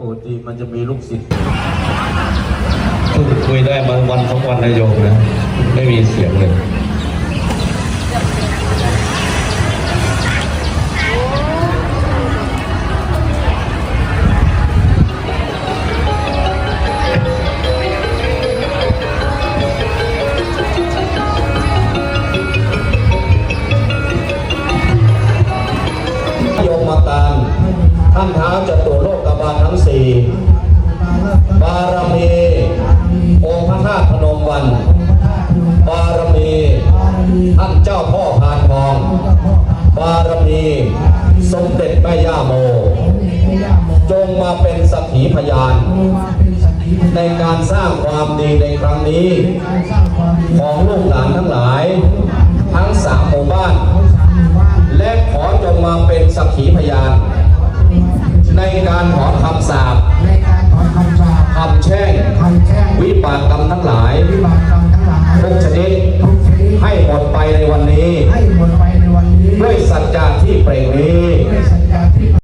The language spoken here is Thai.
ปกติมันจะมีลูกศิษย์พิ่คุยได้มาวันสองวันนายโยมนะ ไม่มีเสียงเลยท่านเท้าจะตัว ทั้สี่บารมีองค์พระธาตุพนมวัน บารมีท่านเจ้าพ่อพานทอง บารมีสมเด็จแม่ย่าโม จงมาเป็นสักขีพยาน ในการสร้างความดีในครั้งนี้ ของลูกหลานทั้งหลาย ทั้งสามหมู่บ้าน และขอจงมาเป็นสักขีพยาน ในการขอคำสาป